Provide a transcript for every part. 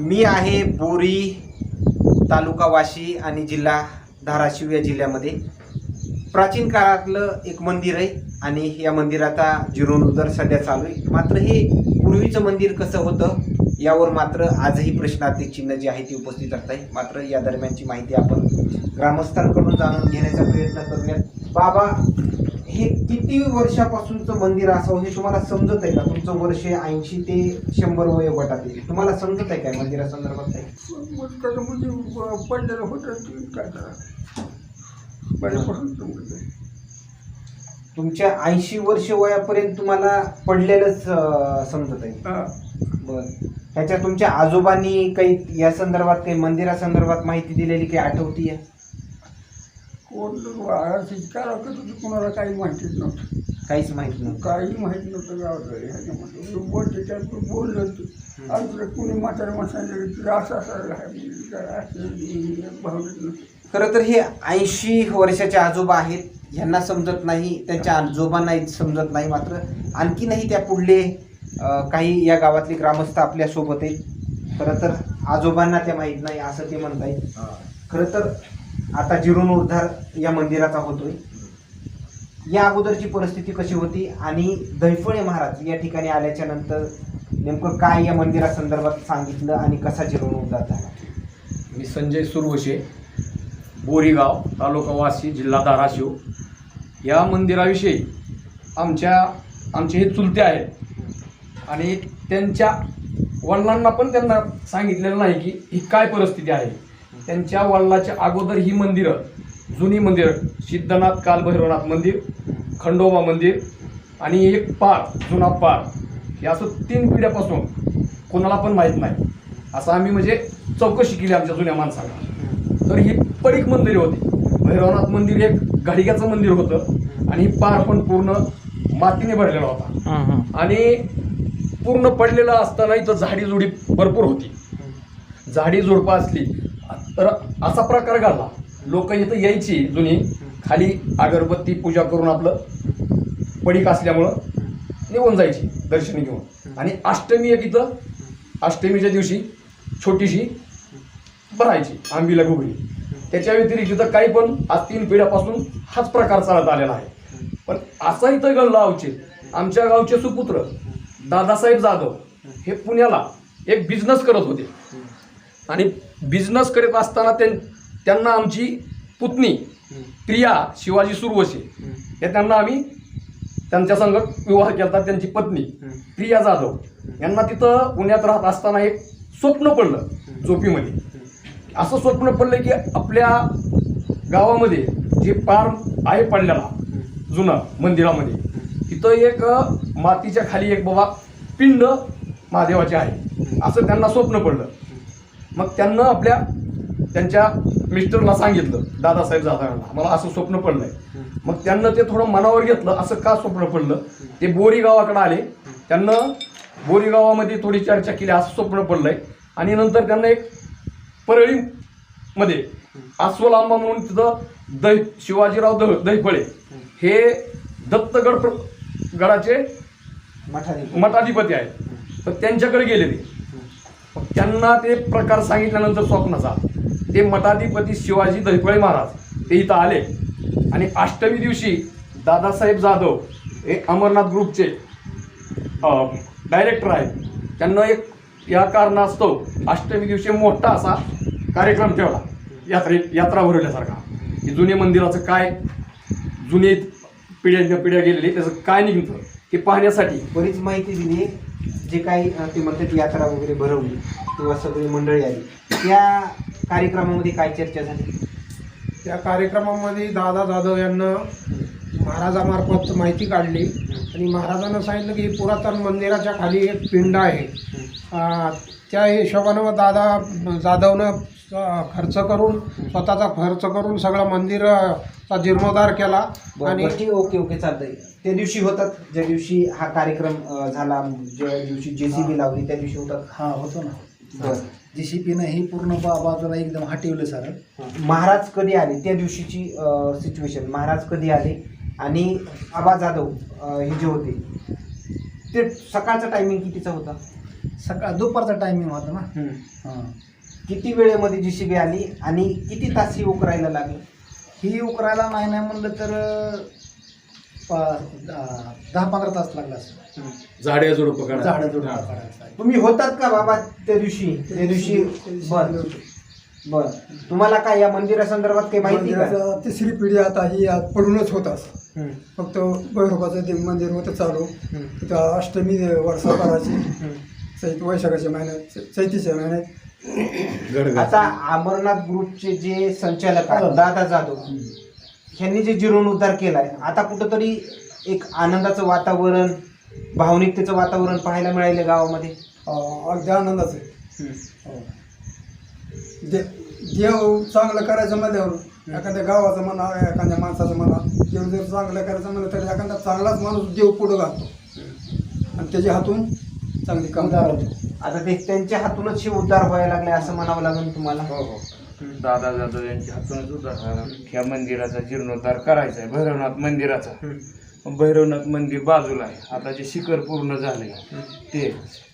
मी आहे बोरी तालुका वाशी आणि जिल्हा धाराशिव या जिल्ह्यामध्ये. प्राचीन काळातलं एक मंदिर आहे आणि या मंदिराचा जीर्णोद्धार सध्या चालू आहे. मात्र हे पूर्वीचं मंदिर कसं होतं यावर मात्र आजही प्रश्नार्थी चिन्ह जे आहे ते उपस्थित असत आहे मात्र या दरम्यानची माहिती आपण ग्रामस्थांकडून जाणून घेण्याचा प्रयत्न करूयात. बाबा हे किती वर्षापासूनचं मंदिर असावं हे तुम्हाला समजत आहे का? तुमचं वर्ष ऐंशी ते शंभर वय गटात आहे तुम्हाला समजत आहे काय मंदिरासंदर्भात काय कसं म्हणजे पडलेलं होतं काय पहिल्यापासून म्हणजे. तुमच्या ऐंशी वर्ष वयापर्यंत तुम्हाला पडलेलंच अं, समजत आहे. हा. बर. ह्याच्या तुमच्या आजोबांनी काही या संदर्भात काही मंदिरासंदर्भात माहिती दिलेली काही आठवती आहे? कोण आरतीच करा कसं ते कोणाला काही माहितीच नव्हतं. काहीच माहिती नव्हतं. काही माहिती नव्हतं गावात ह्याच्यामध्ये बोलते त्यात बोललं ते. आणि कुणी म्हातारे माणसाने असं असं असं खरं तर हे ऐंशी वर्षाचे आजोबा आहेत. ह्यांना समजत नाही त्यांच्या आजोबांनाही समजत नाही. मात्र आणखीनही त्या पुढले काही या गावातले ग्रामस्थ आपल्यासोबत आहेत. खरं तर आजोबांना ते माहीत नाही असं ते म्हणतायत. खरं तर आता जीर्णोद्धार या मंदिराचा होतोय. या अगोदरची परिस्थिती कशी होती आणि दैफळे महाराज या ठिकाणी आल्याच्यानंतर नेमकं काय या मंदिरासंदर्भात सांगितलं आणि कसा जीर्णोद्धार झाला? मी संजय सुरवशे बोरीगाव तालुका वाशी जिल्हा धाराशिव. या मंदिराविषयी आमच्या आमचे हे चुलते आहेत. आणि त्यांच्या वडिलांना पण त्यांना सांगितलेलं नाही की ही काय परिस्थिती आहे. त्यांच्या वडिलाच्या अगोदर ही मंदिरं जुनी मंदिरं सिद्धनाथ कालभैरवनाथ मंदिर खंडोबा मंदिर आणि एक पार जुना पार हे असं तीन पिढ्यापासून कोणाला पण माहीत नाही. असं आम्ही म्हणजे चौकशी केली आमच्या जुन्या माणसाला. तर ही पडीक मंदिरे होती. भैरवनाथ मंदिर एक घाडिग्याचं मंदिर होतं आणि ही पार पण पूर्ण मातीने भरलेला होता. आणि पूर्ण पडलेला असताना इथं झाडी जुडी भरपूर होती. झाडी झुडपं असली तर असा प्रकार घडला. लोक इथं यायची जुनी. खाली अगरबत्ती पूजा करून आपलं पडीक असल्यामुळं निघून जायची दर्शन घेऊन. आणि अष्टमी एक इथं अष्टमीच्या दिवशी छोटीशी भरायची आंबीला घुगडी त्याच्या व्यतिरिक्त इथं काही पण आज तीन पिढ्यापासून हाच प्रकार चालत आलेला आहे. पण असा इथं घडला अवचित आमच्या गावचे सुपुत्र दादासाहेब जाधव हे पुण्याला एक बिझनेस करत होते. आणि बिझनेस करत असताना त्यां त्यांना आमची पुतणी प्रिया शिवाजी सुरवशे हे त्यांना आम्ही त्यांच्या संगत विवाह केला त्यांची पत्नी प्रिया जाधव. यांना तिथं पुण्यात राहत असताना एक स्वप्न पडलं झोपीमध्ये. असं स्वप्न पडलं की आपल्या गावामध्ये जे पार आहे पडलेला जुनं मंदिरामध्ये तिथं एक मातीच्या खाली एक बाबा पिंड महादेवाचे आहे. असं त्यांना स्वप्न पडलं. मग त्यांना आपल्या त्यांच्या मिस्टरला सांगितलं दादासाहेब जाधवांना मला असं स्वप्न पडलंय. मग त्यांना ते थोडं मनावर घेतलं असं का स्वप्न पडलं? ते बोरी गावाकडे आले. त्यांना बोरी गावामध्ये थोडी चर्चा केली असं स्वप्न पडलंय. आणि नंतर त्यांना एक परळीमध्ये अस्वलांबा म्हणून तिथं दै शिवाजीराव दह दहीफळे हे दत्तगड गडाचे मठाधिपती. मठाधिपती आहेत. तर त्यांच्याकडे गेले ते. त्यांना ते प्रकार सांगितल्यानंतर स्वप्नाचा. ते मठाधिपती शिवाजी दहिपळे महाराज ते इथं आले. आणि अष्टमी दिवशी दादासाहेब जाधव हे अमरनाथ ग्रुपचे डायरेक्टर आहेत. त्यांना एक या कारणास्तव अष्टमी दिवशी मोठा असा कार्यक्रम ठेवला. यात्रे यात्रा भरवल्यासारखा. की जुने मंदिराचं काय जुने पिढ्या पिढ्या गेलेली त्याचं काय निघतं हे पाहण्यासाठी. बरीच माहिती दिली. जे काही ते म्हणतात यात्रा वगैरे भरवली किंवा सगळी मंडळी आली त्या कार्यक्रमामध्ये काय चर्चा झाली? त्या कार्यक्रमामध्ये दादा जाधव यांना महाराजामार्फत माहिती काढली. आणि महाराजांना सांगितलं की पुरातन मंदिराच्या खाली एक पिंड आहे. त्या हिशोबानं दादा जाधवनं खर्च करून स्वतःचा खर्च करून सगळं मंदिरचा जीर्णोद्धार केला आणि ठीक ओके ओके चालतंय. त्या दिवशी होतात ज्या दिवशी हा कार्यक्रम अं, झाला ज्या दिवशी जेसीबी लावली त्या दिवशी होतात? हा होतो ना. बरं. जीसीपीनं ही पूर्ण बा- बाजूला एकदम हटवलं सारं. महाराज कधी आले? त्या दिवशीची सिच्युएशन महाराज कधी आले? आणि आबा जाधव अं, हे जे होते ते सकाळचा टायमिंग कितीचा होता? सकाळ दुपारचा टायमिंग होता ना. हां. किती वेळेमध्ये जीसीबी आली आणि किती तास ही उकरायला लागलं? ही उकरायला नाही नाही म्हणलं तर पा- दहा दहा पंधरा तास लागला असं झाडे झुडपं काढा झाडं जुडं तुम्ही होतात का बाबा त्या दिवशी? त्या दिवशी बर. बर. तुम्हाला काय या मंदिरासंदर्भात काही माहिती का? तिसरी पिढी आता ही आज पडूनच होत असं हम्म, फक्त भैरोबाचं ते मंदिर होतं चालू. तिथं अष्टमी वर्षा करायची. चैत वैशाखाच्या महिन्यात चैतीच्या महिन्यात आता अमरनाथ ग्रुपचे जे संचालक आहेत दादा जाधव ह्यांनी जे जीर्णोद्धार केलाय आता कुठंतरी एक आनंदाचं वातावरण भावनिकतेचं वातावरण पाहायला मिळालं गावामध्ये. अगदी आनंदाचं आहे. हो. दे देव चांगलं करायचं म्हणल्यावर एखाद्या गावाचं म्हणा एखाद्या माणसाचं म्हणा देव जर चांगलं करायचं म्हणलं तर एखादा चांगलाच माणूस देव पुढं घालतो. आणि त्याच्या हातून चांगली काम आता ते त्यांच्या हातूनच हे उद्धार व्हायला लागले असं म्हणावं लागेल तुम्हाला? हो हो. दादा जाधव यांच्या हातूनच उद्धार ह्या मंदिराचा जीर्णोद्धार करायचा आहे भैरवनाथ मंदिराचा. हम्म, भैरवनाथ मंदिर बाजूला आहे. आता जे शिखर पूर्ण झाले ते.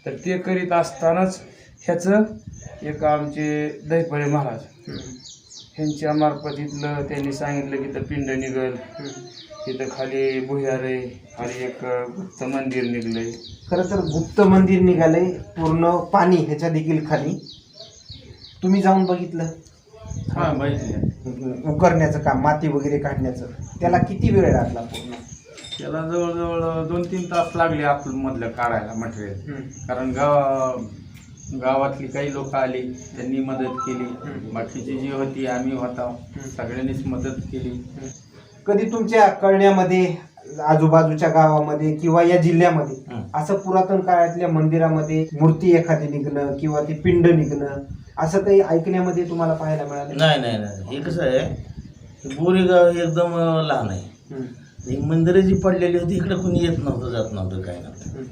तर ते करीत असतानाच ह्याचं एक आमचे दैफळे महाराज हम्म, ह्यांच्या मार्फत इथलं त्यांनी सांगितलं की तर पिंड निघल. हम्म. तिथं खाली भुयार आहे आणि एक गुप्त मंदिर निघलंय. खरं तर गुप्त मंदिर निघाले पूर्ण पाणी ह्याच्या देखील खाली. तुम्ही जाऊन बघितलं? हा माहिती उकरण्याचं काम माती वगैरे काढण्याचं. त्याला किती वेळ लागला पूर्ण? त्याला जवळजवळ दोन तीन तास लागले आतमधलं काढायला मटेरियल. कारण गाव गावातली काही लोक आली त्यांनी मदत केली. बाकीची जी होती आम्ही होता. सगळ्यांनीच मदत केली. कधी तुमच्या कळण्यामध्ये आजूबाजूच्या गावामध्ये किंवा या जिल्ह्यामध्ये. असं पुरातन काळातल्या मंदिरामध्ये मूर्ती एखादी निघणं किंवा ती पिंड निघणं असं काही ऐकण्यामध्ये तुम्हाला पाहायला मिळालं? नाही नाही नाही. हे कसं आहे बोरीगाव एकदम लहान आहे. मंदिरं जी पडलेली होती इकडे कुणी येत नव्हतं जात नव्हतं काय नव्हतं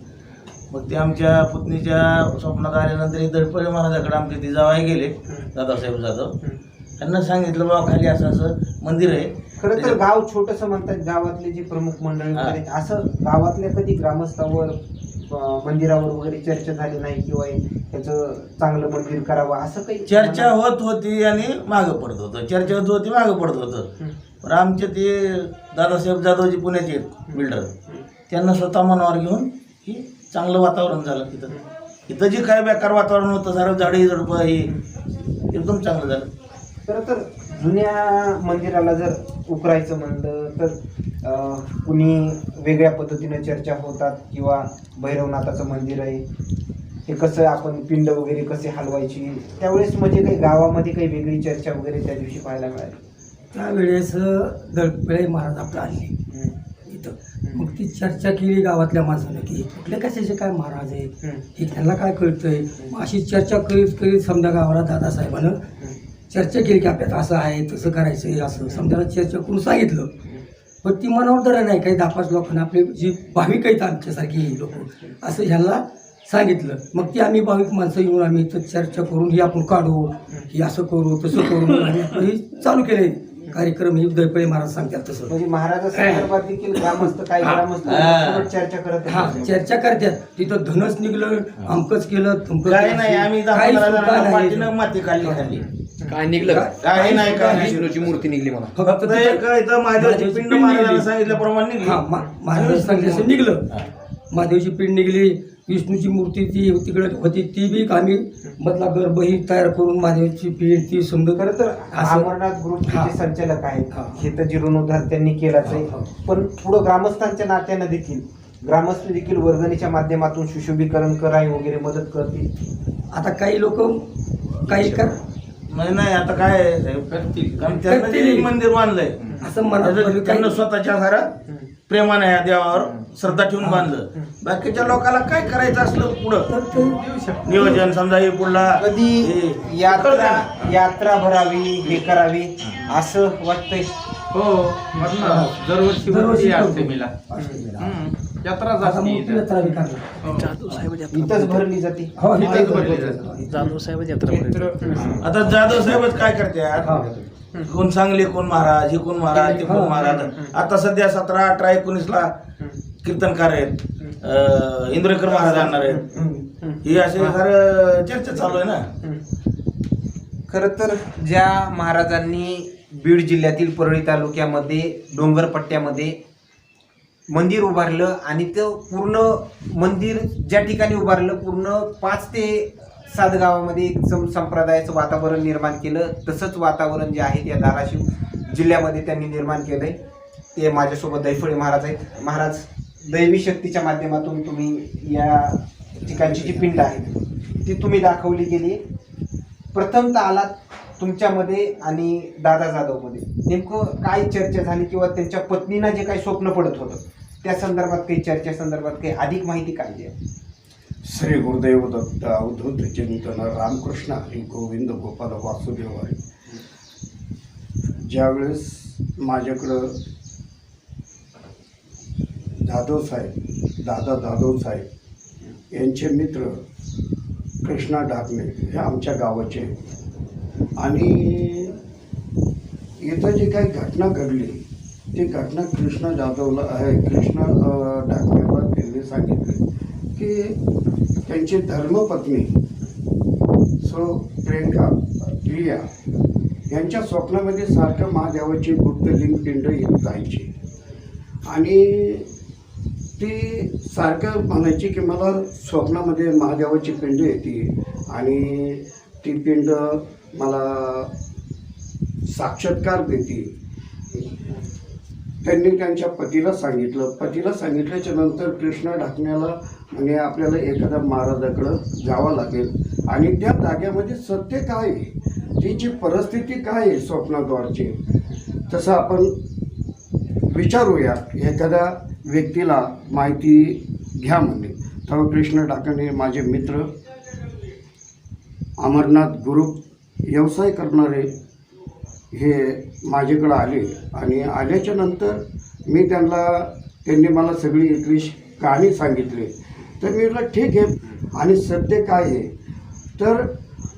मग ते आमच्या पुतणीच्या स्वप्नात आल्यानंतर हे दडपळे महाराजाकडे आमचे ते जावाई गेले दादासाहेब जाधव. त्यांना सांगितलं बाबा खाली असं असं मंदिर आहे. खरं तर गाव छोटस म्हणतात गावातले जे प्रमुख मंडळी. वगैरे असं गावातल्या कधी ग्रामस्थावर मंदिरावर वगैरे चर्चा झाली नाही किंवा त्याचं चांगलं मंदिर करावं असं काही चर्चा होत होती आणि मागं पडत होतं. चर्चा होत होती मागं पडत होतं. पण आमचे ते दादासाहेब जाधवजी पुण्याचे बिल्डर. त्यांना स्वतः मनावर घेऊन ही चांगलं वातावरण झालं तिथं इथं जे काय बेकार वातावरण होतं सारं झाडे झडपं हे एकदम चांगलं झालं. खरं तर जुन्या मंदिराला जर उकरायचं म्हणलं तर कुणी वेगळ्या पद्धतीनं चर्चा होतात किंवा भैरवनाथाचं मंदिर आहे हे कसं आपण पिंड वगैरे कसे हलवायची त्यावेळेस म्हणजे काही गावामध्ये काही वेगळी चर्चा वगैरे त्या दिवशी पाहायला मिळाली. त्यावेळेस दळपळे महाराज आपलं आले. इथं. मग ती चर्चा केली गावातल्या माणसानं की कुठले कशाचे काय महाराज आहेत? हं, त्यांना काय कळतंय? मग अशी चर्चा करीत करीत समजा गावाला दादासाहेबानं चर्चा केली की आपल्यात असं आहे तसं करायचं आहे असं. समजायला चर्चा करून सांगितलं. पण ती मनावर तर नाही काही दहा पाच लोकांना आपले जी भाविक आहेत आमच्यासारखी लोक असं ह्यांना सांगितलं. मग ती आम्ही भाविक माणसं येऊन आम्ही इथं चर्चा करून ही आपण काढू ही असं करू तसं करू आम्ही आपलं हे चालू केले कार्यक्रम हे दैपळे महाराज सांगतात तसं. म्हणजे महाराजा संदर्भात देखील ग्रामस्थ काही ग्रामस्थ. सोबत चर्चा करत हा असतात. चर्चा करतात. तिथं धनच निघलं अमकच केलं नाही आम्ही दहा काही सुद्धा नाही. पाठीनं माती खाली खाल्ली काय निघलं? का? काही नाही काय? नाही विष्णूची मूर्ती निघली मला. फक्त एक इथं महादेवची पिंड निघली. सांगितल्याप्रमाणे निघली. हा मा- महाराज सांगितलं निघलं. महादेवची पिंड निघली. विष्णूची मूर्ती ती तिकडे होती. ती बी आम्ही मधला गर्भ ही तयार करून महादेवची पिंड ती समजा खरं तर असं- अमरनाथ ग्रुपचे हा. जे संचालक आहेत हा. हे तर जीर्णोद्धार त्यांनी केलाच आहे. हा. पण पुढं ग्रामस्थांच्या नात्यानं देखील ग्रामस्थ देखील वर्गणीच्या माध्यमातून सुशोभीकरण कराय वगैरे मदत करतील. आता काही लोक काही कर नाही नाही आता काय आहे साहेब? करतील. कारण त्यांना जे करतील. मंदिर बांधलंय असं त्याचं काही- त्यांना स्वतःच्या सारा प्रेमाने या देवावर श्रद्धा ठेवून बांधलं. बाकीच्या लोकांना काय करायचं असलं पुढं? नियोजन समजा हे पुढला कधी हे- यात्रा यात्रा भरावी हे करावी असं वाटतंय. हो म्हणणार दरवर्षी दरवर्षी करतो. अष्टमीला. यात्रा करणार. हो. इथंच भरली जाते. हो इथंच इथं भरली जाते. आता जाधव साहेबच काय करतात हा. कोण सांगली कोण महाराज हे कोण महाराज ते कोण महाराज? आता सध्या सतरा अठरा एकोणीस ला कीर्तनकार आहेत. इंद्रकर महाराज आणणार आहेत. ही असे सारं चर्चा चालू आहे ना? खर तर ज्या महाराजांनी बीड जिल्ह्यातील परळी तालुक्यामध्ये डोंगरपट्ट्यामध्ये मंदिर उभारलं आणि ते पूर्ण मंदिर ज्या ठिकाणी उभारलं पूर्ण पाच ते सात गावामध्ये एक सं संप्रदायाचं वातावरण निर्माण केलं. तसंच वातावरण जे आहे त्या धाराशिव जिल्ह्यामध्ये त्यांनी निर्माण केलंय. ते माझ्यासोबत दैफळे महाराज आहेत. महाराज दैवी शक्तीच्या माध्यमातून तुम्ही या ठिकाणची जी पिंड आहेत ती तुम्ही दाखवली गेली. प्रथमतः आलात तुमच्यामध्ये आणि दादा जाधवमध्ये. नेमकं काय चर्चा झाली किंवा त्यांच्या पत्नीना जे काही स्वप्न पडत होतं त्या संदर्भात काही चर्चा संदर्भात काही अधिक माहिती काय आहे? श्री गुरुदेव दत्त अवधूत चिंतन रामकृष्ण हरी गोविंद गोपाल वासुदेव आहे ज्यावेळेस माझ्याकडं जाधव साहेब दादा जाधव साहेब यांचे मित्र कृष्णा डाकणे हे आमच्या गावाचे आणि इथं जी काही घटना घडली ती घटना कृष्ण जाधवला आहे कृष्ण अं, त्यांनी सांगितली की त्यांची धर्मपत्नी सो प्रियंका प्रिया यांच्या स्वप्नामध्ये सारखं महादेवाची गुप्तलिंग पिंड येत जायची आणि ती सारखं म्हणायची की मला स्वप्नामध्ये महादेवाची पिंड येते आणि ती पिंड मला साक्षात्कार देतील. त्यांनी त्यांच्या पतीला सांगितलं. पतीला सांगितल्याच्या नंतर कृष्ण ढाकण्याला म्हणजे आपल्याला एखाद्या महाराजाकडं जावं लागेल. आणि त्या जाग्यामध्ये सत्य काय आहे? तिची परिस्थिती काय आहे स्वप्नाद्वारची? तसं आपण विचारूया. एखाद्या व्यक्तीला माहिती घ्या म्हणजे तेव्हा कृष्ण ढाकणे माझे मित्र अमरनाथ गुरु व्यवसाय करणारे हे माझ्याकडं आले आणि आल्याच्यानंतर मी त्यांना त्यांनी मला सगळी इथली कहाणी सांगितली. तर मी म्हटलं ठीक आहे. आणि सत्य काय आहे? तर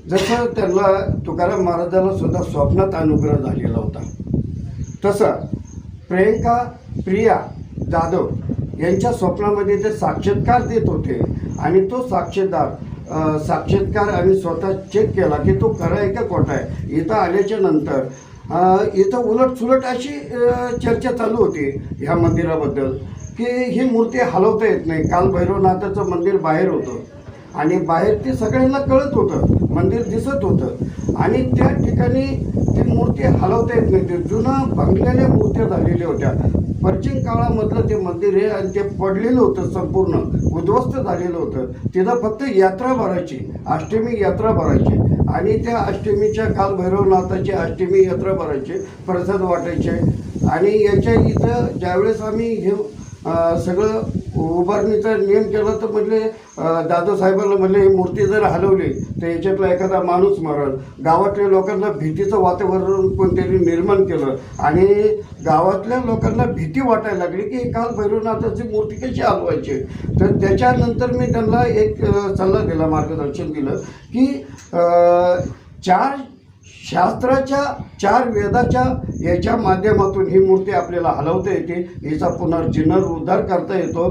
जसं त्यांना तुकाराम महाराजाला सुद्धा स्वप्नात अनुग्रह झालेला होता. तसं प्रियंका प्रिया जाधव यांच्या स्वप्नामध्ये ते साक्षात्कार देत होते आणि तो साक्षीदार साक्षात्कार आणि स्वतः चेक केला की तो खरा आहे का खोटा आहे. इथं आल्याच्यानंतर इथं उलट सुलट अशी चर्चा चालू होती ह्या मंदिराबद्दल की ही मूर्ती हलवता येत नाही. काल भैरवनाथाचं मंदिर बाहेर होतं. आणि बाहेर ते सगळ्यांना कळत होतं. मंदिर दिसत होतं. आणि त्या ठिकाणी ती मूर्ती हलवता येत नाही. ते जुनं भंगलेल्या मूर्त्या झालेल्या होत्या. प्राचीन काळामधलं ते मंदिर आहे आणि ते पडलेलं होतं संपूर्ण उद्ध्वस्त झालेलं होतं. तिथं फक्त यात्रा भरायची अष्टमी यात्रा भरायची आणि त्या अष्टमीच्या काल भैरवनाथाची अष्टमी यात्रा भरायची प्रसाद वाटायचे. आणि याच्या इथं ज्यावेळेस आम्ही हे सगळं उभारणीचा नियम केला तर म्हटले दादासाहेबाला साहेबांना म्हणले ही मूर्ती जर हलवली तर याच्यातला एखादा माणूस मरण. गावातल्या लोकांना भीतीचं वातावरण कोणतरी निर्माण केलं. आणि गावातल्या लोकांना भीती वाटायला लागली की काल भैरवनाथाची मूर्ती कशी हलवायची? तर त्याच्यानंतर मी त्यांना एक सल्ला दिला मार्गदर्शन दिलं की चार शास्त्राच्या चार वेदाच्या याच्या माध्यमातून ही मूर्ती आपल्याला हलवता येते. हिचा उद्धार करता येतो.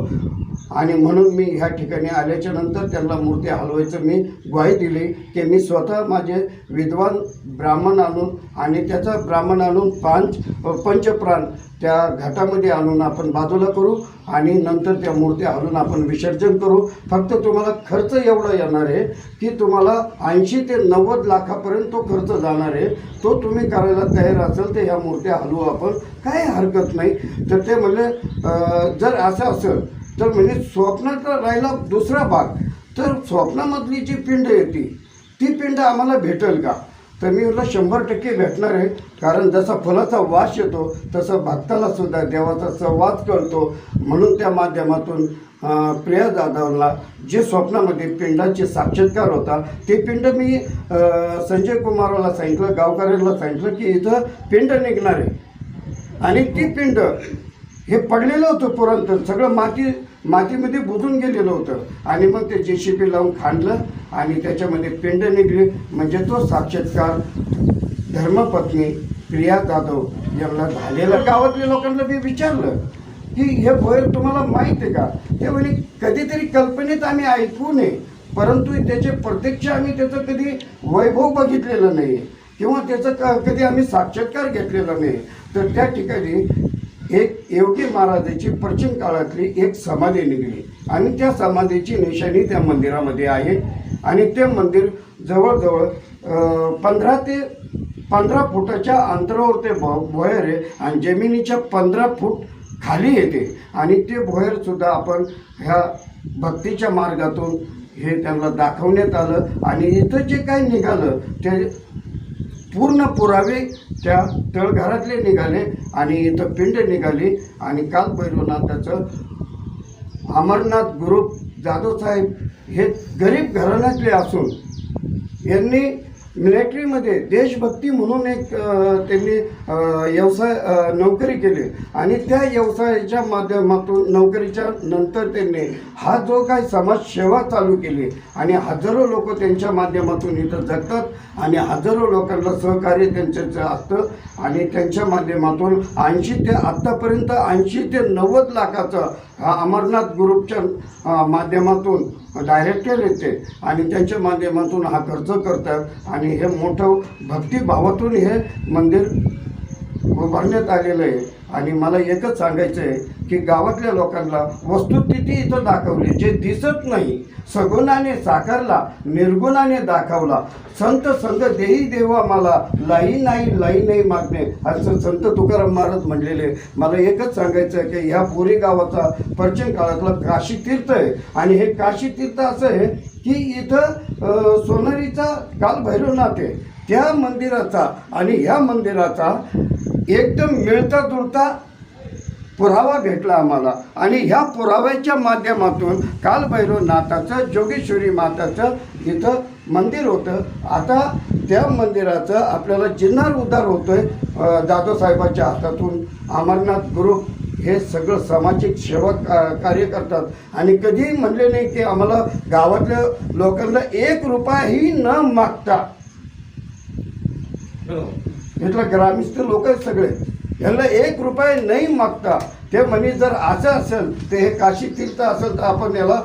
आणि म्हणून मी ह्या ठिकाणी आल्याच्यानंतर त्यांना मूर्ती हलवायचं मी ग्वाही दिली की मी स्वतः माझे विद्वान ब्राह्मण आणून आणि त्याचा ब्राह्मण आणून पांच पंचप्राण त्या घाटामध्ये आणून आपण बाजूला करू आणि नंतर त्या मूर्त्या हलून आपण विसर्जन करू. फक्त तुम्हाला खर्च एवढा येणार आहे की तुम्हाला ऐंशी ते नव्वद लाखापर्यंत तो खर्च जाणार आहे. तो तुम्ही करायला तयार असेल तर ह्या मूर्त्या हलवू आपण. काही हरकत नाही. तर ते म्हणजे जर असं असेल तर म्हणजे स्वप्नाचा राहिला दुसरा भाग. तर स्वप्नामधली जी पिंड येते ती पिंड आम्हाला भेटेल का? तर मी म्हटलं शंभर टक्के भेटणार आहे. कारण जसा फुलाचा वास येतो तसं भक्ताला सुद्धा देवाचा संवाद करतो. म्हणून त्या माध्यमातून प्रिया जाधवला जे स्वप्नामध्ये पिंडाचे साक्षात्कार होता ते पिंड मी संजय कुमारला सांगितलं गावकऱ्यांना सांगितलं की इथं पिंड निघणार आहे. आणि ती पिंड हे पडलेलं होतं पुरंतर सगळं माती मातीमध्ये बुजून गेलेलं होतं. आणि मग ते जे सी पी लावून खांडलं आणि त्याच्यामध्ये पिंड निघले. म्हणजे तो साक्षात्कार धर्मपत्नी प्रिया जाधव यांना झालेला. गावातल्या लोकांना मी विचारलं की हे भोयर तुम्हाला माहीत आहे का? ते म्हणे कधीतरी कल्पनेत आम्ही ऐकू नये परंतु त्याचे प्रत्यक्ष आम्ही त्याचं कधी वैभव बघितलेलं नाही किंवा त्याचं कधी आम्ही साक्षात्कार घेतलेला नाही तर त्या ठिकाणी एक एवटी महाराजाची प्राचीन काळातली एक समाधी निघली. आणि त्या समाधीची निशाणी त्या मंदिरामध्ये आहे. आणि ते मंदिर जवळजवळ पंधरा ते पंधरा फुटाच्या अंतरावर ते भोयर आहे आणि जमिनीच्या पंधरा फूट खाली येते. आणि ते भोयरसुद्धा आपण ह्या भक्तीच्या मार्गातून हे त्यांना दाखवण्यात आलं. आणि इथं जे काही निघालं ते पूर्ण पुरावे त्या तळघरातले निघाले आणि इथं पिंड निघाली. आणि काल भैरवनाथाचं अमरनाथ गुरु जाधवसाहेब हे गरीब घराण्यातले असून यांनी मिलिटरीमध्ये देशभक्ती म्हणून एक त्यांनी व्यवसाय नोकरी केली. आणि त्या व्यवसायाच्या माध्यमातून नोकरीच्या नंतर त्यांनी हा जो काही समाजसेवा चालू केली आणि हजारो लोक त्यांच्या माध्यमातून इथं जगतात आणि हजारो लोकांना सहकार्य त्यांचं असतं आणि त्यांच्या माध्यमातून ऐंशी ते आत्तापर्यंत ऐंशी ते नव्वद लाखाचा अमरनाथ ग्रुपच्या माध्यमातून डायरेक्टर येते आणि त्यांच्या माध्यमातून हा खर्च करतात. आणि हे मोठं भक्तिभावातून हे मंदिर उभारण्यात आलेलं आहे. आणि मला एकच सांगायचं आहे की गावातल्या लोकांना वस्तुस्थिती इथं दाखवली जे दिसत नाही. सगुणाने साकारला निर्गुणाने दाखवला. संत संत देही देवा मला लाई नाही लाई नाही मागणे असं संत तुकाराम महाराज म्हणलेले. मला एकच सांगायचं आहे की ह्या पुरी गावाचा प्राचीन काळातला काशी तीर्थ आहे. आणि हे काशी तीर्थ असं आहे की इथं अं, सोनारीचा काल भैरवनाथ आहे. त्या मंदिराचा आणि ह्या मंदिराचा एकदम मिळता जुळता पुरावा भेटला आम्हाला. आणि ह्या पुराव्याच्या माध्यमातून कालभैरवनाथाचं जोगेश्वरी माताचं इथं मंदिर होतं. आता त्या मंदिराचं आपल्याला जिन्हार उद्धार होतोय आहे दादोसाहेबाच्या हातातून. अमरनाथ ग्रुप हे सगळं सामाजिक सेवा का- कार्य करतात. आणि कधीही म्हणले नाही की आम्हाला गावातल्या लोकांना एक रुपयाही न मागता हो. इथलं ग्रामस्थ लोक आहेत सगळे. यांना एक रुपये नाही मागता. ते म्हणे जर असं असेल तर हे काशी तीर्थ असेल तर आपण याला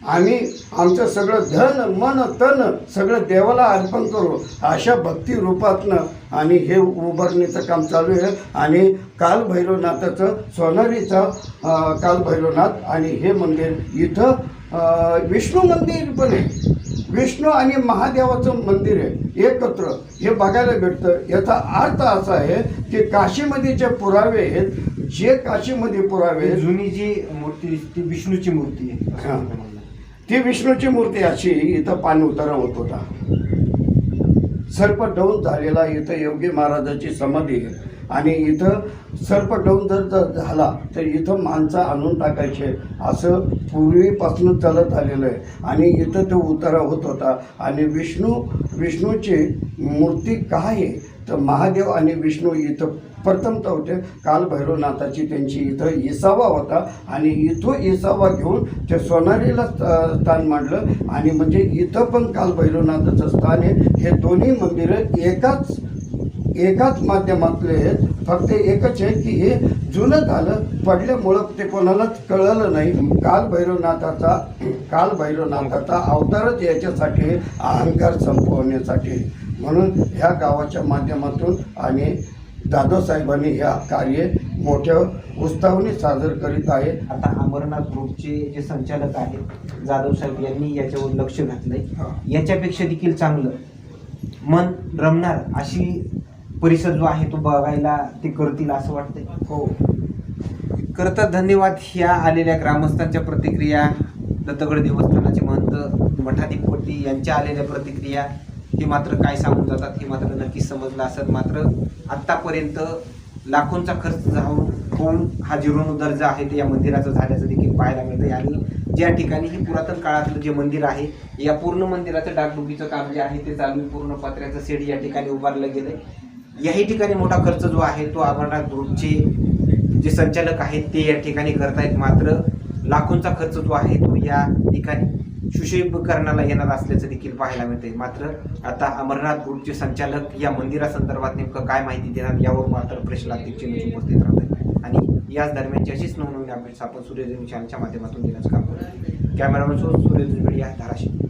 आम्ही आमचं सगळं धन मन तन सगळं देवाला अर्पण करू. अशा भक्ती रूपातनं आणि हे उभारणीचं काम चालू आहे. आणि काल भैरवनाथाचं सोनारीचं काल भैरवनाथ आणि हे मंदिर इथं विष्णू मंदिर पण आहे. विष्णू आणि महादेवाचं मंदिर आहे एकत्र. हे बघायला भेटतं. याचा अर्थ असा आहे की काशीमध्ये जे पुरावे आहेत जे काशीमध्ये पुरावे आहेत जुनी जी मूर्ती ती विष्णूची मूर्ती आहे हा. ती विष्णूची मूर्ती अशी इथं पाणी उतारा होत होता. सर्प डौन झालेला इथं योगी महाराजाची समाधी आहे. आणि इथं सर्प डोन जर जर झाला तर इथं माणसं आणून टाकायचे. असं पूर्वीपासून चालत आलेलं आहे. आणि इथं तो उतारा होत होता. आणि विष्णू विष्णूची मूर्ती काय आहे तर महादेव आणि विष्णू इथं प्रथमतः होते. काल भैरवनाथाची त्यांची इथं इसावा होता. आणि इथं इसावा घेऊन ते सोनारीला स्थान मांडलं. आणि म्हणजे इथं पण काल भैरवनाथाचं स्थान आहे. हे दोन्ही मंदिरं एकाच एकाच माध्यमातले आहेत फक्त एकच आहे की हे जुनं झालं पडल्यामुळं ते कोणालाच कळलं नाही. काल भैरवनाथाचा काल भैरवनाथाचा अवतारच याच्यासाठी अहंकार संपवण्यासाठी. म्हणून ह्या गावाच्या माध्यमातून आणि दादासाहेबांनी ह्या कार्य मोठ्या उत्साहाने सादर करीत आहे. आता अमरनाथ ग्रुपचे जे संचालक आहेत जाधव साहेब यांनी याच्यावर लक्ष घातलंय. याच्यापेक्षा देखील चांगलं. मन रमणार अशी परिसर जो आहे तो बघायला ते करतील असं वाटतंय. हो. करतात धन्यवाद ह्या आलेल्या ग्रामस्थांच्या प्रतिक्रिया दत्तगड देवस्थानाचे महंत मठाधिपती यांच्या आलेल्या प्रतिक्रिया हे मात्र काय सांगून जातात हे मात्र नक्कीच समजलं असत. मात्र आत्तापर्यंत लाखोंचा खर्च जाऊन होऊन हा जीर्णोद्धार जो आहे ते या मंदिराचा झाल्याचं देखील पाहायला मिळतं आणि ज्या ठिकाणी हे पुरातन काळातलं जे मंदिर आहे या पूर्ण मंदिराचं डागडुगीचं काम जे आहे ते चालू पूर्ण पत्र्याचं सेड या ठिकाणी उभारलं गेलंय. याही ठिकाणी मोठा खर्च जो आहे तो अमरनाथ ग्रुपचे जे संचालक आहेत ते या ठिकाणी करतायत. मात्र लाखोंचा खर्च जो आहे तो या ठिकाणी सुशोभीकरणाला येणार असल्याचं देखील पाहायला मिळते मात्र आता अमरनाथ ग्रुपचे संचालक या मंदिरासंदर्भात नेमकं काय माहिती देणार यावर मात्र प्रश्नार्थी उपस्थित राहत आहे आणि याच दरम्यानची अशीच नवनवीन अपडेट्स आपण सूर्यदेवी चॅनलच्या माध्यमातून देण्याचं काम करतो कॅमेरामॅन सूर्यदेवी धाराशिव.